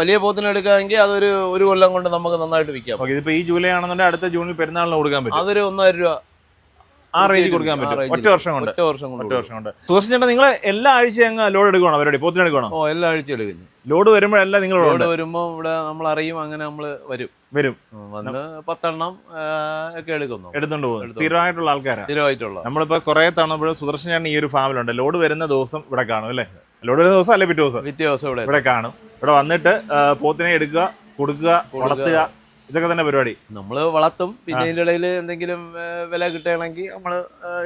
വലിയ പോത്തിന് എടുക്കാമെങ്കിൽ അതൊരു ഒരു കൊല്ലം കൊണ്ട് നമുക്ക് നന്നായിട്ട് വിൽക്കാം. ഇതിപ്പോ ഈ ജൂലൈ ആണെന്നുണ്ടെങ്കിൽ അടുത്ത ജൂണിൽ പെരുന്നാളിന് കൊടുക്കാൻ പറ്റും. അതൊരു ഒന്നര രൂപ. ആ റേഞ്ചിൽ കൊടുക്കാൻ പറ്റും. ഒറ്റ വർഷം കൊണ്ട്. ഒറ്റ വർഷം കൊണ്ട് ഒറ്റ വർഷം കൊണ്ട്. സുഹൃത്ത് ചേട്ടാ നിങ്ങൾ എല്ലാ ആഴ്ചയും അങ്ങ് ലോഡ് എടുക്കണോ പരിപാടി? പോത്തിന് എടുക്കണോ ഓ എല്ലാ ആഴ്ച എടുക്കുന്നു. ലോഡ് വരുമ്പോഴല്ല നിങ്ങൾ ലോഡ് വരുമ്പോൾ ഇവിടെ നമ്മൾ അറിയും അങ്ങനെ നമ്മൾ വരും. വരും. വന്ന് പത്തെണ്ണം ഒക്കെ എടുക്കുന്നു. എടുത്തോണ്ട് പോകും. സ്ഥിരമായിട്ടുള്ള ആൾക്കാരാണ് സ്ഥിരമായിട്ടുള്ള. നമ്മളിപ്പോ കുറെ തവണ സുദർശൻ ചേട്ടൻ ഈ ഒരു ഫാമിലുണ്ട്. ലോഡ് വരുന്ന ദിവസം ഇവിടെ കാണും അല്ലേ? ലോഡ് വരുന്ന ദിവസം അല്ലെ പിറ്റേ ദിവസം? പിറ്റേ ദിവസം ഇവിടെ ഇവിടെ കാണും. ഇവിടെ വന്നിട്ട് പോത്തിനെ എടുക്കുക കൊടുക്കുക വളർത്തുക. ഇതൊക്കെ തന്നെ പരിപാടി. നമ്മൾ വളർത്തും. പിന്നെ ഇതിന്റെ ഇടയിൽ എന്തെങ്കിലും വില കിട്ടുകയാണെങ്കിൽ നമ്മൾ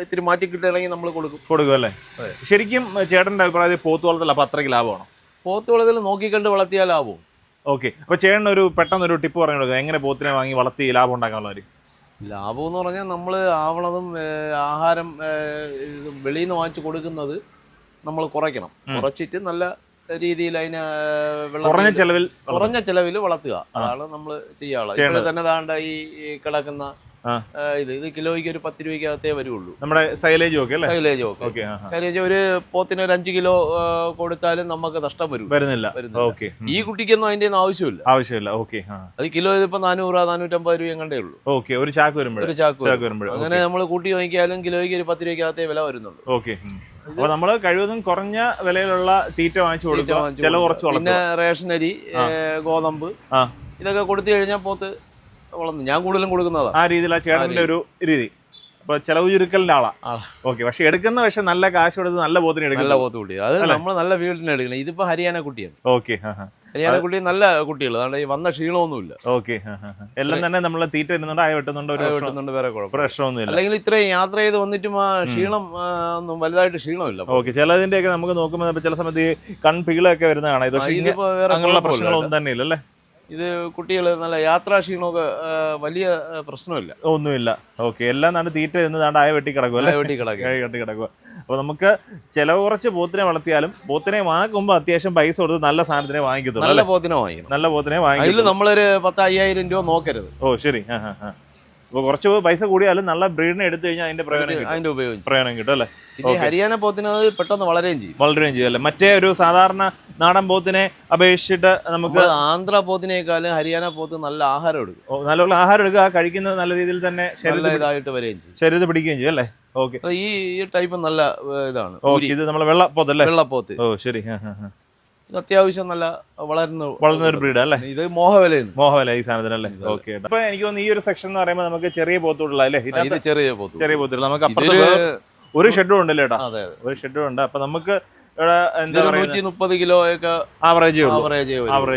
ഇത്തിരി മാറ്റി കിട്ടുകയാണെങ്കിൽ നമ്മൾ കൊടുക്കും. കൊടുക്കും അല്ലേ? ശരിക്കും ചേട്ടന്റെ അഭിപ്രായത്തിൽ പോത്ത് വളർത്തൽ അപ്പൊ അത്രയ്ക്ക് ലാഭമാണോ? പോത്ത് വളർത്തൽ നോക്കിക്കണ്ട് വളർത്തിയാൽ ലാഭവും. ഓക്കെ. അപ്പൊ ചേട്ടൻ ഒരു പെട്ടെന്ന് ഒരു ടിപ്പ് പറഞ്ഞു കൊടുക്കുക എങ്ങനെ പോത്തിനെ വാങ്ങി വളർത്തി ലാഭം ഉണ്ടാക്കാനുള്ള കാര്യം? ലാഭം എന്ന് പറഞ്ഞാൽ നമ്മൾ ആവണതും ആഹാരം വെളിയിൽ നിന്ന് വാങ്ങിച്ച് കൊടുക്കുന്നത് നമ്മൾ കുറയ്ക്കണം. കുറച്ചിട്ട് നല്ല രീതിയിൽ അതിനെ കുറഞ്ഞ ചെലവിൽ കുറഞ്ഞ ചെലവിൽ വളർത്തുക. അതാണ് നമ്മൾ ചെയ്യാനുള്ളത്. ഇപ്പോൾ തന്നെ താണ്ട ഈ കിടക്കുന്ന ഇത് ഇത് കിലോയ്ക്ക് ഒരു പത്ത് രൂപയ്ക്കകത്തേ വരുള്ളൂ. നമ്മുടെ സൈലേജ് ഒക്കെ അല്ലേ? സൈലേജ് ഒക്കെ. വെച്ചാൽ ഒരു പോത്തിന് ഒരു അഞ്ച് കിലോ കൊടുത്താലും നമുക്ക് നഷ്ടം വരും. വരുന്നില്ല. ഓക്കെ. ഈ കുട്ടിക്കൊന്നും അതിന്റെ ആവശ്യമില്ല. ആവശ്യമില്ല. ഓക്കെ അത് കിലോ ഇതിപ്പോ നാനൂറ് നാനൂറ്റമ്പത് രൂപ കണ്ടേ ഉള്ളൂ. ഓക്കെ ഒരു ചാക്ക് വരുമ്പോഴേ? ഒരു ചാക്ക് ചാക്ക് വരും. വരുമ്പോഴേ. അങ്ങനെ നമ്മൾ കൂട്ടി വാങ്ങിക്കാലും കിലോയ്ക്ക് ഒരു പത്ത് രൂപയ്ക്കകത്തേ വില വരുന്നുള്ളൂ. ഓക്കെ അപ്പൊ നമ്മൾ കഴിവതും കുറഞ്ഞ വിലയിലുള്ള തീറ്റ വാങ്ങിച്ചു കൊടുക്കുക. ചില. കുറച്ച് പിന്നെ റേഷൻ അരി ഗോതമ്പ് ഇതൊക്കെ കൊടുത്തു കഴിഞ്ഞാൽ പോത്ത് വളർന്നു. ഞാൻ കൂടുതലും കൊടുക്കുന്നതാണ് ആ രീതിയിലാണ് ആ ചേട്ടന്റെ ഒരു രീതി. അപ്പൊ ചെലവ് ചുരുക്കലിന്റെ ആളാ. ഓക്കെ. പക്ഷെ എടുക്കുന്ന പക്ഷെ നല്ല കാശ് കൊടുത്ത് നല്ല പോത്തിന് നല്ല പോത്ത് കുട്ടി. അത്? നമ്മൾ നല്ല എടുക്കണം ഇതിപ്പോ ഹരിയാന കുട്ടിയാണ്. ഓക്കെ. ഹരിയാന കുട്ടി നല്ല കുട്ടികൾ. അതുകൊണ്ട് ഈ വന്ന ക്ഷീണമൊന്നുമില്ല. ഓക്കെ. എല്ലാം തന്നെ നമ്മൾ തീറ്റ ഇരുന്നുണ്ട് ആയ വെട്ടുന്നുണ്ട് ഒരു വെട്ടുന്നുണ്ട് വേറെ കുഴപ്പം. പ്രശ്നമൊന്നുമില്ല. അല്ലെങ്കിൽ ഇത്രയും യാത്ര ചെയ്ത് വന്നിട്ടും ആ ക്ഷീണം ഒന്നും വലുതായിട്ട് ക്ഷീണമില്ല. ഓക്കെ. ചിലതിന്റെ ഒക്കെ നമുക്ക് നോക്കുമ്പോൾ ചില സമയത്ത് ഈ കൺപീളൊക്കെ വരുന്നതാണ്. ഇത് അങ്ങനെയുള്ള പ്രശ്നങ്ങളൊന്നും തന്നെ ഇല്ല അല്ലേ? ഇത് കുട്ടികൾ നല്ല യാത്രാക്ഷീണമൊക്കെ വലിയ പ്രശ്നമില്ല. ഒന്നുമില്ല. ഓക്കെ എല്ലാം നാണ്ട് തീറ്റ എന്ന് നാണ്ട് ആയ വെട്ടി കിടക്കും അല്ലേ? വെട്ടി കിടക്കുക കഴി കെട്ടി കിടക്കുക അപ്പോൾ നമുക്ക് ചിലവ് കുറച്ച് പോത്തിനെ വളർത്തിയാലും പോത്തിനെ വാങ്ങുമ്പോൾ അത്യാവശ്യം പൈസ കൊടുത്ത് നല്ല സാധനത്തിനെ വാങ്ങിക്കത്തുള്ളൂ നല്ല പോത്തിനെ വാങ്ങിക്കും നല്ല പോത്തിനെ അതിൽ വാങ്ങിക്കും നമ്മളൊരു പത്ത് അയ്യായിരം രൂപ നോക്കരുത്. ഓ ശരി. ആ ആ. അപ്പൊ കുറച്ച് പൈസ കൂടിയാലും നല്ല ബ്രീഡിനെ എടുത്തു കഴിഞ്ഞാൽ അതിന്റെ പ്രയോജനം അതിന്റെ ഉപയോഗിച്ച് പ്രയോജനം കിട്ടും അല്ലേ? ഹരിയാന പോത്തിന് അത് പെട്ടെന്ന് വളരുകയും ചെയ്യും. വളരുകയും ചെയ്യും അല്ലേ? മറ്റേ ഒരു സാധാരണ നാടൻ പോത്തിനെ അപേക്ഷിച്ചിട്ട് നമുക്ക് ആന്ധ്ര പോത്തിനേക്കാളും ഹരിയാന പോത്ത് നല്ല ആഹാരം എടുക്കും. നല്ല ആഹാരം എടുക്കുക ആ കഴിക്കുന്നത് നല്ല രീതിയിൽ തന്നെ ഇതായിട്ട് വരികയും ചെയ്യും. ശരീരത്തിൽ പിടിക്കുകയും ചെയ്യും അല്ലേ? ഓക്കെ ഈ ടൈപ്പ് നല്ല ഇതാണ്. ഇത് നമ്മളെ വെള്ളപ്പോത്ത് അല്ലേ? വെള്ളപ്പോത്ത്. ഓ ശരി. അത്യാവശ്യം നല്ല വളരുന്ന വളർന്ന ഒരു ബ്രീഡ് അല്ലേ? ഇത് മോഹവല മോഹവല ഈ സാധനത്തിനല്ലേ? ഓക്കെ അപ്പൊ എനിക്ക് തോന്നുന്നു ഈ ഒരു സെക്ഷൻ എന്ന് പറയുമ്പോൾ നമുക്ക് ചെറിയ പോത്തുള്ള അല്ലേ? ഇത് ചെറിയ പോത്ത് ചെറിയ പോത്തുള്ള നമുക്ക് അപ്പുറത്ത് ഒരു ഷെഡും ഉണ്ട് അല്ലേട്ടാ അതെ ഒരു ഷെഡും ഉണ്ട്. അപ്പൊ നമുക്ക് ഇവിടെ എന്താ പറയുക നൂറ്റി മുപ്പത് കിലോ ഒക്കെ ആവറേജ് ആവറേജ്